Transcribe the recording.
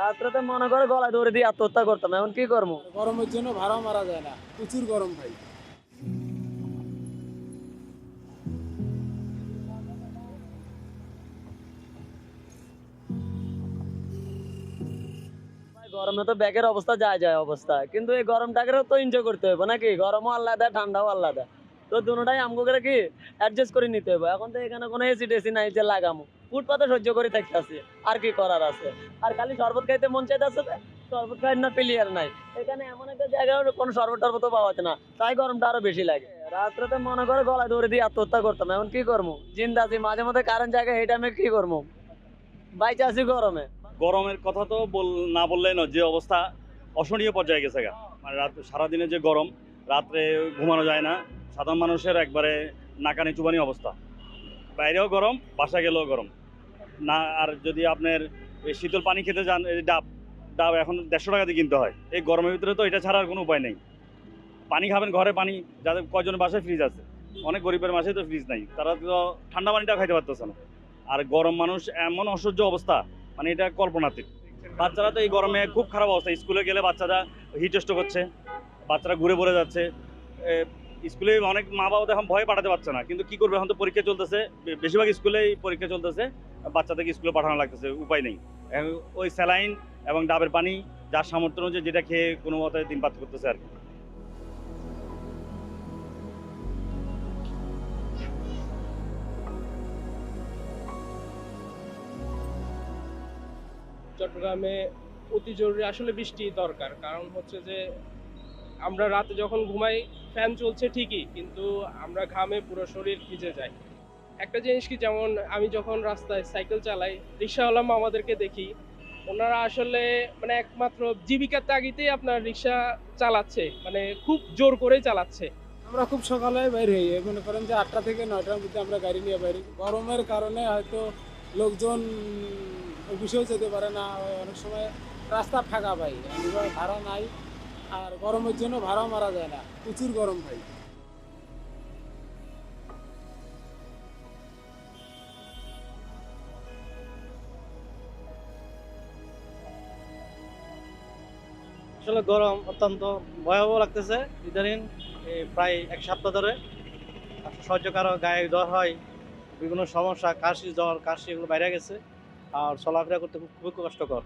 রাত্রেতে মনে করে গলায় দৌড়ে দিয়ে আত্মহত্যা করতাম এখন কি করব? গরমের জন্য ভাড়া মারা যায় না প্রচুর গরম ভাই। গরমে তো ব্যাগের অবস্থা যায় যায় অবস্থা কিন্তু এই গরমটাকে তো এনজয় করতে হবে নাকি? গরমও আল্লাদা ঠান্ডাও আল্লাদা তো দুটাই আমগো করে কি অ্যাডজাস্ট করে নিতে হবে। এখন তো এখানে কোনো এসি টেসি নাই যে লাগামো। ফুটপাতে সহ্য করে থাকতে আছে। আর কি করার আছে? আর খালি শরবত খাইতে মন চাইতে তো, শরবত খাই না প্লেয়ার নাই। এখানে এমন একটা জায়গায় কোনো শরবত টরবত পাওয়া যাচ্ছে না। তাই গরমটা আরও বেশি লাগে। রাত্রেতে মনে করে গলায় দৌড়ে দিয়ে আত্মহত্যা করতাম। এখন কি করব জিন্দা আছি মাঝে মধ্যে কারেন্ট জায়গায় এই টাইমে কি করব বাইচে আছি গরমে। গরমের কথা তো বল না বললেই না যে অবস্থা অসহনীয় পর্যায়ে গেছে গা। মানে রাত সারাদিনে যে গরম রাত্রে ঘুমানো যায় না। সাধারণ মানুষের একবারে নাকানি চুবানি অবস্থা। বাইরেও গরম বাসা গেলেও গরম। না, আর যদি আপনার শীতল পানি খেতে যান, এই ডাব ডাব এখন দেড়শো টাকা দিয়ে কিনতে হয়। এই গরমের ভিতরে তো এটা ছাড়া আর কোনো উপায় নেই। পানি খাবেন, ঘরে পানি, যাদের কয়জনের বাসায় ফ্রিজ আছে। অনেক গরিবের মাসে তো ফ্রিজ নাই। তারা তো ঠান্ডা পানিটাও খাইতে পারতেছে না। আর গরম মানুষ এমন অসহ্য অবস্থা মানে এটা কল্পনাতীত। বাচ্চারা তো এই গরমে খুব খারাপ অবস্থা। স্কুলে গেলে বাচ্চারা হিট স্ট্রোক হচ্ছে, বাচ্চারা ঘুরে পড়ে যাচ্ছে। স্কুলে অনেক মা বাবা এখন ভয় পাঠাতে পারছে না। কিন্তু কি করবে? এখন তো পরীক্ষা চলতেছে। বেশিরভাগ স্কুলেই পরীক্ষা চলতেছে। বাচ্চাদেরকে স্কুলে পাঠানো লাগতেছে, উপায় নেই। ওই স্যালাইন এবং ডাবের পানি, যার সামর্থ্য অনুযায়ী যেটা খেয়ে কোনো মতে দিন পাত করতেছে আর কি। চট্টগ্রামে অতি জরুরি আসলে বৃষ্টি দরকার। কারণ হচ্ছে যে আমরা রাতে যখন ঘুমাই ফ্যান চলছে ঠিকই, কিন্তু আমরা ঘামে পুরো শরীর ভিজে যায়। একটা জিনিস কি, যেমন আমি যখন রাস্তায় সাইকেল চালাই রিক্সাওয়ালা আমাদেরকে দেখি, ওনারা আসলে মানে একমাত্র জীবিকার তাগিতেই আপনার রিক্সা চালাচ্ছে মানে খুব জোর করেই চালাচ্ছে। আমরা খুব সকালে বের হই মনে করেন যে আটটা থেকে নয়টার মধ্যে আমরা গাড়ি নিয়ে হই। গরমের কারণে হয়তো লোকজন অফিসেও যেতে পারে না, অনেক সময় রাস্তা ফাঁকা পাই ভাড়া নাই। আর গরমের জন্য ভাড়া মারা যায় না। প্রচুর গরম ভাই। আসলে গরম অত্যন্ত ভয়াবহ লাগতেছে। ইদানিং প্রায় এক সপ্তাহ ধরে সহ্য কারও গায়ে জ্বর হয়। বিভিন্ন সমস্যা, কাশি, জ্বর, কাশি এগুলো বাইরে গেছে। আর চলাফেরা করতে খুব খুবই কষ্টকর।